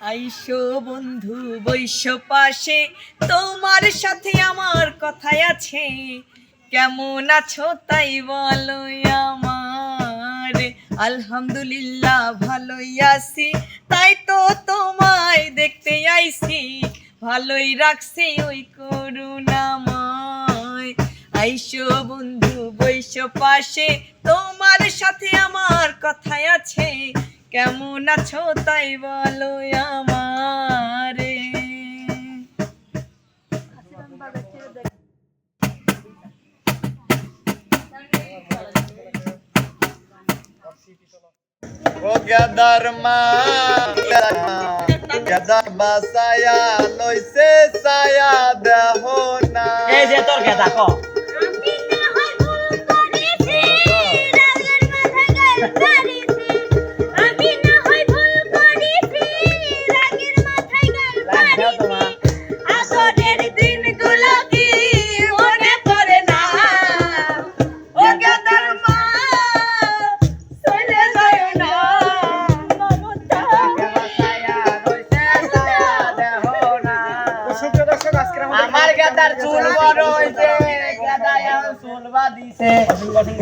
আইসো বন্ধু বৈশ্য পাশে। তোমার সাথে আমার কথাই আছে। কেমন আছো তাই বলো আমার। আলহামদুলিল্লাহ ভালোই আছি। তাই তো তোমায় দেখতে আইছি। ভালোই রাখছি ওই করুণাময় আইসো বন্ধু বৈশ্য পাশে। তোমার সাথে আমার কথাই আছে। কেমন আছো তাই বলো আমারে। ও গেদার মা গেদার বাসায়া লইছে সায়া দেহ না। এই যে তোর গেদা ক।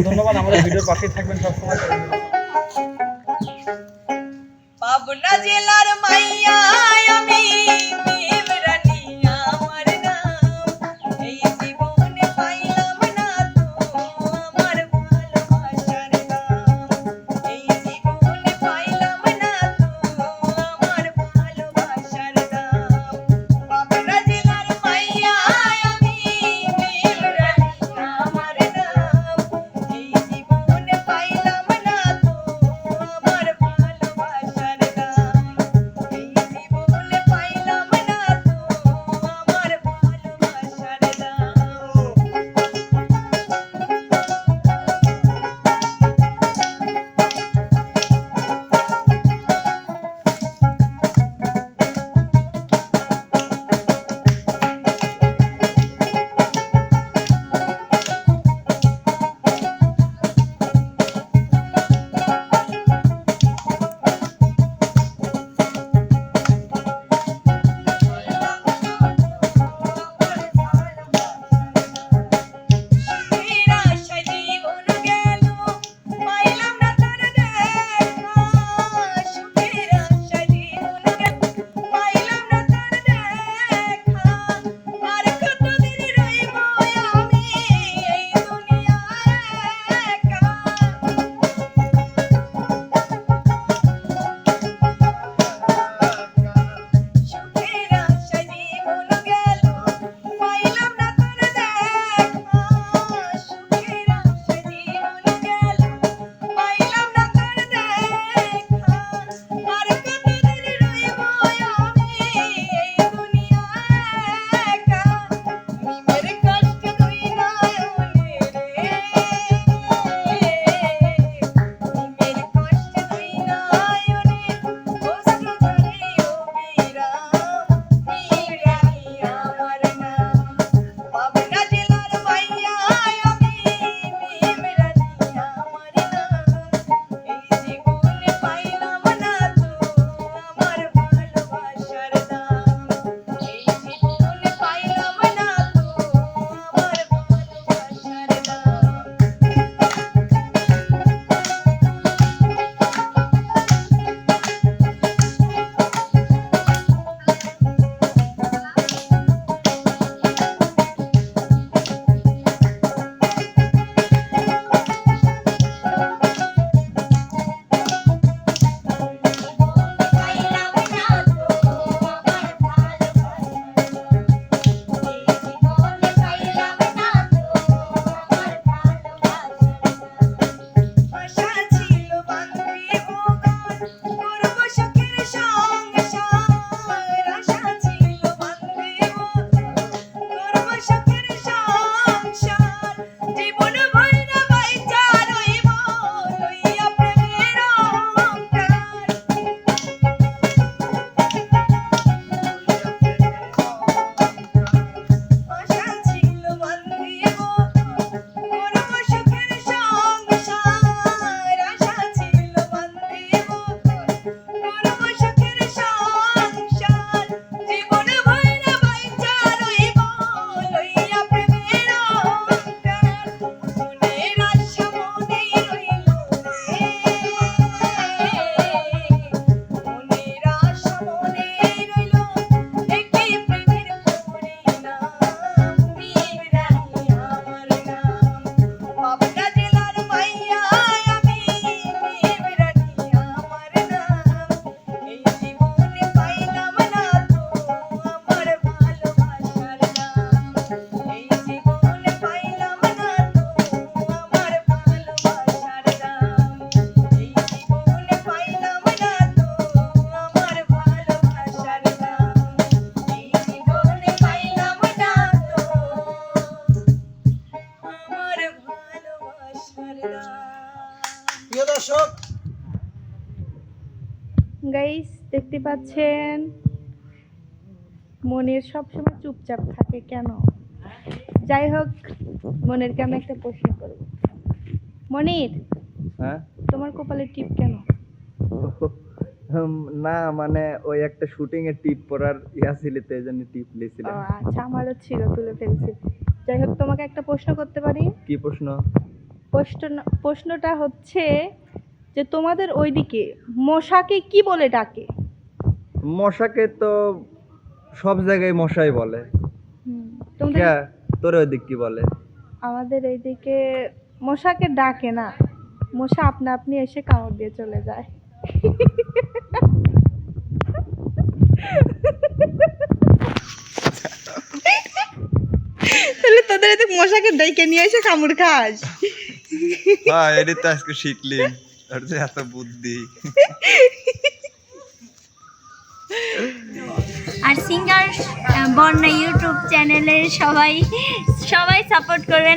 ধন্যবাদ আমাদের ভিডিওর পাশে থাকবেন সবসময়। পাবনা জেলার মাইয়া আমি দেখতে পাচ্ছেন? মনের সবসময় চুপচাপ থাকে কেন? যাই হোক মনেরকে আমি একটা প্রশ্ন করব। মনির হ্যাঁ? তোমার কপালে টিপ কেন? না মানে ওই একটা শুটিং এর টিপ পরার ইয়া ছিল তো জন্য টিপ ও আচ্ছা আমারও ছিল তুলে ফেলছি। যাই হোক তোমাকে একটা প্রশ্ন করতে পারি? কি প্রশ্ন? প্রশ্ন প্রশ্নটা হচ্ছে যে তোমাদের ওইদিকে মশাকে কি বলে ডাকে? মশাকে তো সব জায়গায় মশাই বলে। হুম, তোমাদের তোর ওই দিক কি বলে? আমাদের এইদিকে মশাকে ডাকে না। মশা আপনা আপনি এসে কামড় দিয়ে চলে যায়। তাহলে তোদের এদিক মশাকে ডেকে নিয়ে এসে কামড় খাস। হ্যাঁ এটাই তো আজকে শিখলি। তোর যে এত বুদ্ধি। আর সিঙ্গার বর্ণা ইউটিউব চ্যানেলের সবাই সবাই সাপোর্ট করবেন।